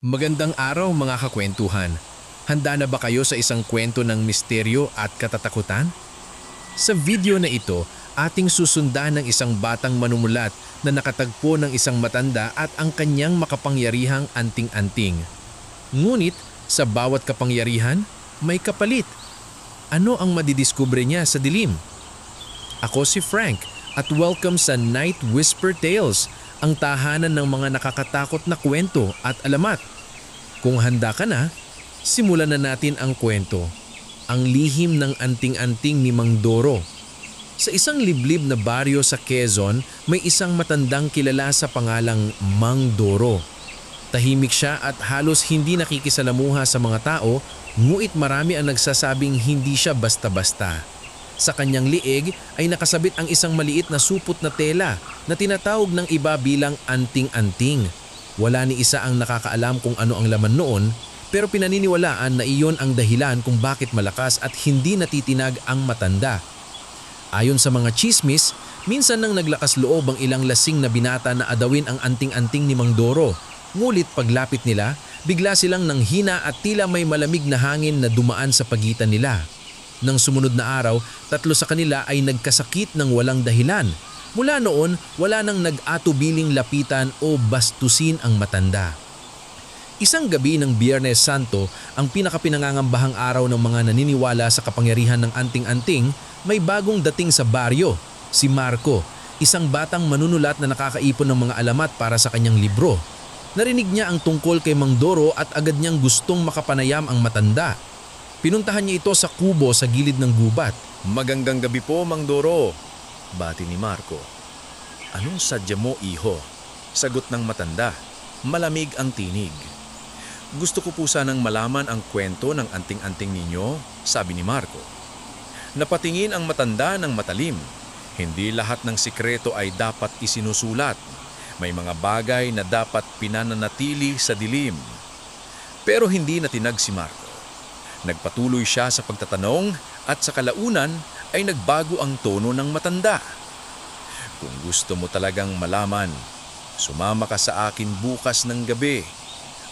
Magandang araw mga kakwentuhan. Handa na ba kayo sa isang kwento ng misteryo at katatakutan? Sa video na ito, ating susundan ng isang batang manumulat na nakatagpo ng isang matanda at ang kanyang makapangyarihang anting-anting. Ngunit sa bawat kapangyarihan, may kapalit. Ano ang madidiskubre niya sa dilim? Ako si Frank at welcome sa Night Whisper Tales, ang tahanan ng mga nakakatakot na kwento at alamat. Kung handa ka na, simulan na natin ang kwento. Ang lihim ng anting-anting ni Mang Doro. Sa isang liblib na baryo sa Quezon, may isang matandang kilala sa pangalang Mang Doro. Tahimik siya at halos hindi nakikisalamuha sa mga tao, nguit marami ang nagsasabing hindi siya basta-basta. Sa kanyang liig ay nakasabit ang isang maliit na supot na tela na tinatawag ng iba bilang anting-anting. Wala ni isa ang nakakaalam kung ano ang laman noon pero pinaniniwalaan na iyon ang dahilan kung bakit malakas at hindi natitinag ang matanda. Ayon sa mga chismis, minsan nang naglakas loob ang ilang lasing na binata na adawin ang anting-anting ni Mang Doro. Ngulit paglapit nila, bigla silang nanghina at tila may malamig na hangin na dumaan sa pagitan nila. Nang sumunod na araw, tatlo sa kanila ay nagkasakit ng walang dahilan. Mula noon, wala nang nag-atubiling lapitan o bastusin ang matanda. Isang gabi ng Biyernes Santo, ang pinakapinangangambahang araw ng mga naniniwala sa kapangyarihan ng anting-anting, may bagong dating sa baryo, si Marco, isang batang manunulat na nakakaipon ng mga alamat para sa kanyang libro. Narinig niya ang tungkol kay Mang Doro at agad niyang gustong makapanayam ang matanda. Pinuntahan niya ito sa kubo sa gilid ng gubat. Magandang gabi po, Mang Doro. Bati ni Marco. Anong sadya mo, iho? Sagot ng matanda. Malamig ang tinig. Gusto ko po sanang malaman ang kwento ng anting-anting ninyo, sabi ni Marco. Napatingin ang matanda ng matalim. Hindi lahat ng sikreto ay dapat isinusulat. May mga bagay na dapat pinananatili sa dilim. Pero hindi natinag si Marco. Nagpatuloy siya sa pagtatanong at sa kalaunan ay nagbago ang tono ng matanda. Kung gusto mo talagang malaman, sumama ka sa akin bukas ng gabi.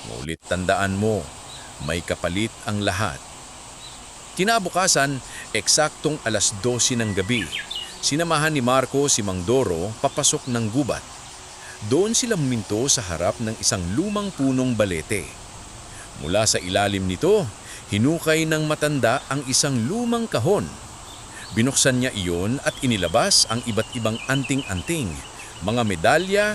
Ngunit tandaan mo, may kapalit ang lahat. Kinabukasan, eksaktong alas 12 ng gabi, sinamahan ni Marco si Mang Doro papasok ng gubat. Doon sila minto sa harap ng isang lumang punong balete. Mula sa ilalim nito, hinukay ng matanda ang isang lumang kahon. Binuksan niya iyon at inilabas ang iba't ibang anting-anting, mga medalya,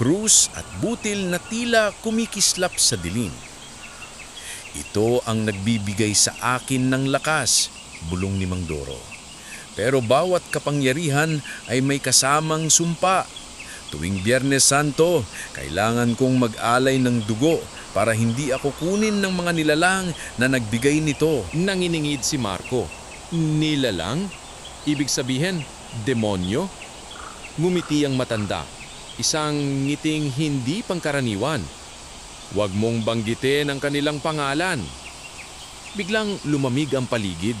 krus at butil na tila kumikislap sa dilim. Ito ang nagbibigay sa akin ng lakas, bulong ni Mang Doro. Pero bawat kapangyarihan ay may kasamang sumpa. Tuwing Biyernes Santo, kailangan kong mag-alay ng dugo para hindi ako kunin ng mga nilalang na nagbigay nito. Nanginingid si Marco. Nilalang? Ibig sabihin, demonyo? Ngumiti ang matanda. Isang ngiting hindi pangkaraniwan. Huwag mong banggitin ang kanilang pangalan. Biglang lumamig ang paligid.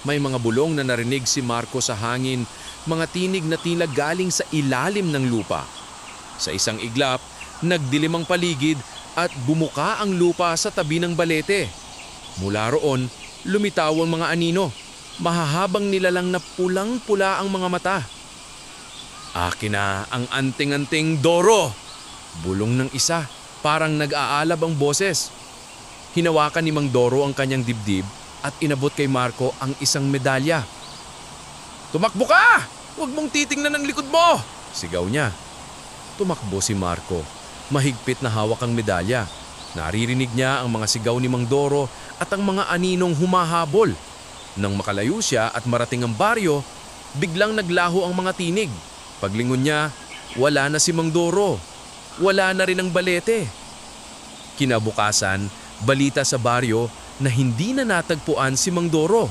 May mga bulong na narinig si Marco sa hangin, mga tinig na tila galing sa ilalim ng lupa. Sa isang iglap, nagdilim ang paligid at bumuka ang lupa sa tabi ng balete. Mula roon, lumitaw ang mga anino. Mahahabang nilalang na pulang-pula ang mga mata. Akin na ang anting-anting Doro! Bulong ng isa, parang nag-aalab ang boses. Hinawakan ni Mang Doro ang kanyang dibdib at inabot kay Marco ang isang medalya. Tumakbo ka! Huwag mong titingnan ang likod mo! Sigaw niya. Tumakbo si Marco. Mahigpit na hawak ang medalya. Naririnig niya ang mga sigaw ni Mang Doro at ang mga aninong humahabol. Nang makalayo siya at marating ang baryo, biglang naglaho ang mga tinig. Paglingon niya, wala na si Mang Doro. Wala na rin ang balete. Kinabukasan, balita sa baryo na hindi na natagpuan si Mang Doro.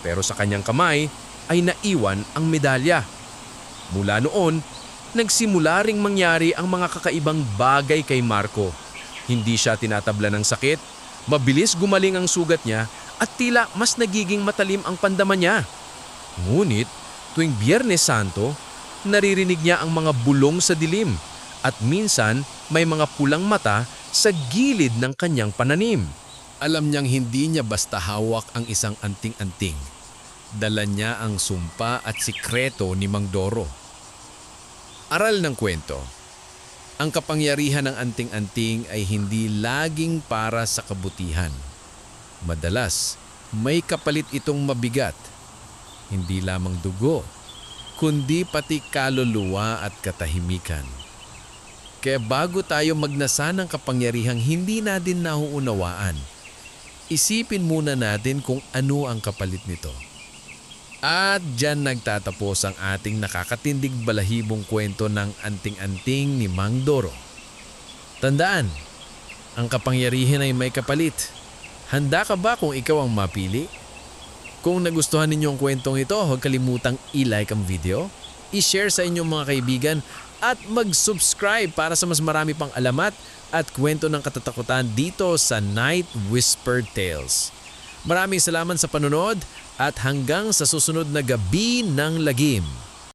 Pero sa kanyang kamay ay naiwan ang medalya. Mula noon, nagsimula ring mangyari ang mga kakaibang bagay kay Marco. Hindi siya tinatabla ng sakit, mabilis gumaling ang sugat niya at tila mas nagiging matalim ang pandama niya. Ngunit, tuwing Biyernes Santo, naririnig niya ang mga bulong sa dilim at minsan may mga pulang mata sa gilid ng kanyang pananim. Alam niyang hindi niya basta hawak ang isang anting-anting. Dala niya ang sumpa at sikreto ni Mang Doro. Aral ng kwento. Ang kapangyarihan ng anting-anting ay hindi laging para sa kabutihan. Madalas, may kapalit itong mabigat. Hindi lamang dugo, kundi pati kaluluwa at katahimikan. Kaya bago tayo magnasa ng kapangyarihang hindi natin nauunawaan, isipin muna natin kung ano ang kapalit nito. At dyan nagtatapos ang ating nakakatindig balahibong kwento ng anting-anting ni Mang Doro. Tandaan, ang kapangyarihan ay may kapalit. Handa ka ba kung ikaw ang mapili? Kung nagustuhan ninyo ang kwentong ito, huwag kalimutang i-like ang video, i-share sa inyong mga kaibigan at mag-subscribe para sa mas marami pang alamat at kwento ng katatakutan dito sa Night Whisper Tales. Maraming salamat sa panonood at hanggang sa susunod na gabi ng lagim.